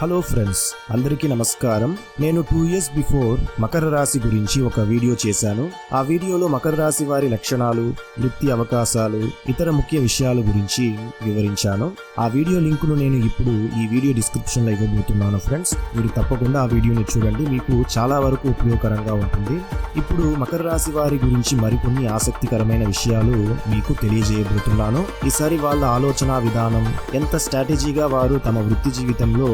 Hello friends అందరికీ నమస్కారం. నేను టూ ఇయర్స్ బిఫోర్ మకర రాశి గురించి ఒక వీడియో చేశాను. ఆ వీడియోలో మకర రాశి వారి లక్షణాలు వృత్తి అవకాశాలు ఇతర ముఖ్య విషయాల గురించి వివరించాను. ఆ వీడియో లింకును నేను ఇప్పుడు ఈ వీడియో డిస్క్రిప్షన్లో ఇవ్వబోతున్నాను ఫ్రెండ్స్ మీరు తప్పకుండా ఆ వీడియోని చూడండి. మీకు చాలా వరకు ఉపయోగకరంగా ఉంటుంది. ఇప్పుడు మకర రాశి వారి గురించి మరికొన్ని ఆసక్తికరమైన విషయాలు మీకు తెలియజేయబోతున్నాను. ఈసారి వాళ్ళ ఆలోచన విధానం ఎంత స్ట్రాటజీగా వారు తమ వృత్తి జీవితంలో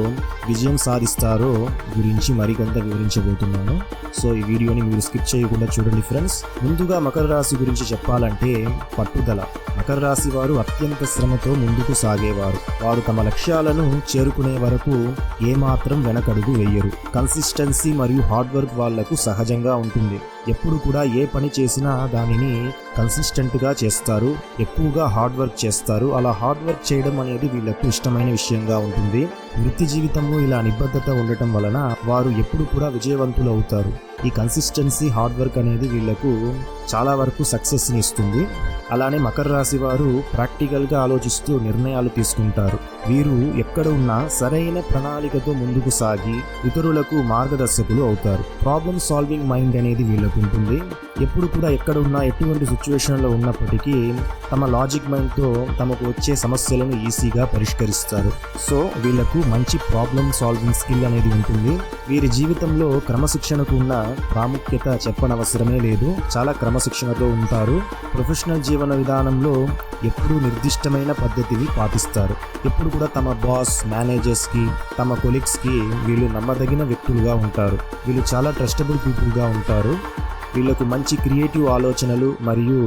విజయం సాధిస్తారో గురించి మరికొంత వివరించబోతున్నాను. సో ఈ వీడియోని మీరు స్కిప్ చేయకుండా చూడండి ఫ్రెండ్స్. ముందుగా మకర రాశి గురించి చెప్పాలంటే పట్టుదల. మకర రాశి వారు అత్యంత శ్రమతో ముందుకు సాగేవారు. వారు తమ లక్ష్యాలను చేరుకునే వరకు ఏమాత్రం వెనకడుగు వేయరు. కన్సిస్టెన్సీ మరియు హార్డ్ వర్క్ వాళ్ళకు సహజంగా ఉంటుంది. ఎప్పుడు కూడా ఏ పని చేసినా దానిని కన్సిస్టెంట్గా చేస్తారు ఎక్కువగా హార్డ్ వర్క్ చేస్తారు. అలా హార్డ్ వర్క్ చేయడం అనేది వీళ్ళకు ఇష్టమైన విషయంగా ఉంటుంది. వృత్తి జీవితంలో ఇలా నిబద్ధత ఉండటం వలన వారు ఎప్పుడు కూడా విజయవంతులు అవుతారు. ఈ కన్సిస్టెన్సీ హార్డ్ వర్క్ అనేది వీళ్ళకు చాలా వరకు సక్సెస్ని ఇస్తుంది. అలానే మకర రాశి వారు ప్రాక్టికల్గా ఆలోచిస్తూ నిర్ణయాలు తీసుకుంటారు. వీరు ఎక్కడ ఉన్నా సరైన ప్రణాళికతో ముందుకు సాగి ఇతరులకు మార్గదర్శకులు అవుతారు. ప్రాబ్లమ్ సాల్వింగ్ మైండ్ అనేది వీళ్ళకు ఉంటుంది. ఎప్పుడు కూడా ఎక్కడ ఉన్నా ఎటువంటి సిచ్యువేషన్లో ఉన్నప్పటికీ తమ లాజిక్ మైండ్తో తమకు వచ్చే సమస్యలను ఈజీగా పరిష్కరిస్తారు. సో వీళ్ళకు మంచి ప్రాబ్లమ్ సాల్వింగ్ స్కిల్ అనేది ఉంటుంది. వీరి జీవితంలో క్రమశిక్షణకు ఉన్న ప్రాముఖ్యత చెప్పనవసరమే లేదు. చాలా క్రమశిక్షణతో ఉంటారు. ప్రొఫెషనల్ జీవన విధానంలో ఎప్పుడూ నిర్దిష్టమైన పద్ధతిని పాటిస్తారు. ఎప్పుడు కూడా తమ బాస్ మేనేజర్స్కి తమ కొలీగ్స్కి వీళ్ళు నమ్మదగిన వ్యక్తులుగా ఉంటారు. వీళ్ళు చాలా ట్రస్టబుల్ పీపుల్గా ఉంటారు. వీళ్ళకు మంచి క్రియేటివ్ ఆలోచనలు మరియు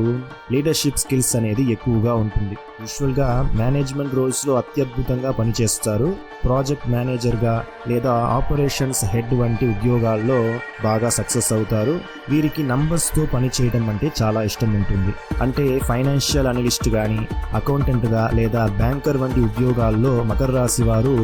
లీడర్షిప్ స్కిల్స్ అనేది ఎక్కువగా ఉంటుంది. యూజువల్గా మేనేజ్మెంట్ రోల్స్లో అత్యద్భుతంగా పనిచేస్తారు. ప్రాజెక్ట్ మేనేజర్గా లేదా ఆపరేషన్స్ హెడ్ వంటి ఉద్యోగాల్లో బాగా సక్సెస్ అవుతారు. వీరికి నంబర్స్తో పనిచేయడం అంటే చాలా ఇష్టం ఉంటుంది. అంటే ఫైనాన్షియల్ అనలిస్ట్ కానీ అకౌంటెంట్గా లేదా బ్యాంకర్ వంటి ఉద్యోగాల్లో మకర రాశి వారు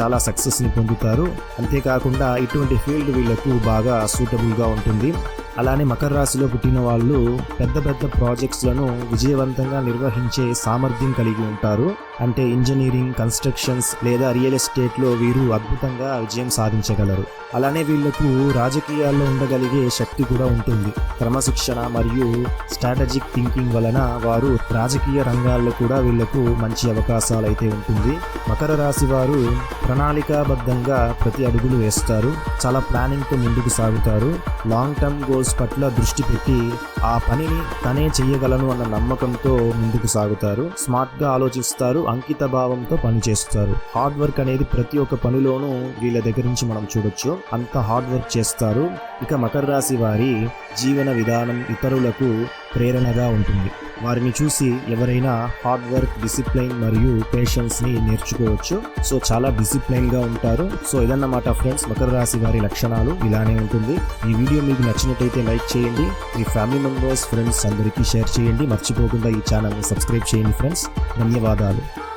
చాలా సక్సెస్ని పొందుతారు. అంతేకాకుండా ఇటువంటి ఫీల్డ్ వీళ్ళకు బాగా సూటబుల్గా ఉంటుంది. అలానే మకర రాశిలో పుట్టిన వాళ్ళు పెద్ద పెద్ద ప్రాజెక్ట్స్లను విజయవంతంగా నిర్వహించే సామర్థ్యం కలిగి ఉంటారు. అంటే ఇంజనీరింగ్ కన్స్ట్రక్షన్స్ లేదా రియల్ ఎస్టేట్లో వీరు అద్భుతంగా విజయం సాధించగలరు. అలానే వీళ్ళకు రాజకీయాల్లో ఉండగలిగే శక్తి కూడా ఉంటుంది. క్రమశిక్షణ మరియు స్ట్రాటజిక్ థింకింగ్ వలన వారు రాజకీయ రంగాల్లో కూడా వీళ్ళకు మంచి అవకాశాలు అయితే ఉంటుంది. మకర రాశి వారు ప్రణాళికాబద్ధంగా ప్రతి అడుగులు వేస్తారు. చాలా ప్లానింగ్తో ముందుకు సాగుతారు. లాంగ్ టర్మ్ గోల్స్ పట్ల దృష్టి పెట్టి ఆ పనిని తనే చేయగలను అన్న నమ్మకంతో ముందుకు సాగుతారు. స్మార్ట్గా ఆలోచిస్తారు అంకిత భావంతో పనిచేస్తారు హార్డ్ వర్క్ అనేది ప్రతి ఒక్క పనిలోనూ వీళ్ళ దగ్గర నుంచి మనం చూడొచ్చు. అంత హార్డ్ వర్క్ చేస్తారు. ఇక మకర రాశి వారి జీవన విధానం ఇతరులకు ప్రేరణగా ఉంటుంది. వారిని చూసి ఎవరైనా హార్డ్ వర్క్ డిసిప్లైన్ మరియు పేషెన్స్ని నేర్చుకోవచ్చు. సో చాలా డిసిప్లైన్గా ఉంటారు. సో ఇదన్నమాట ఫ్రెండ్స్ మకర రాశి వారి లక్షణాలు ఇలానే ఉంటుంది. ఈ వీడియో మీకు నచ్చినట్టయితే లైక్ చేయండి. మీ ఫ్యామిలీ మెంబర్స్ ఫ్రెండ్స్ అందరికీ షేర్ చేయండి. మర్చిపోకుండా ఈ ఛానల్ని సబ్స్క్రైబ్ చేయండి ఫ్రెండ్స్ ధన్యవాదాలు.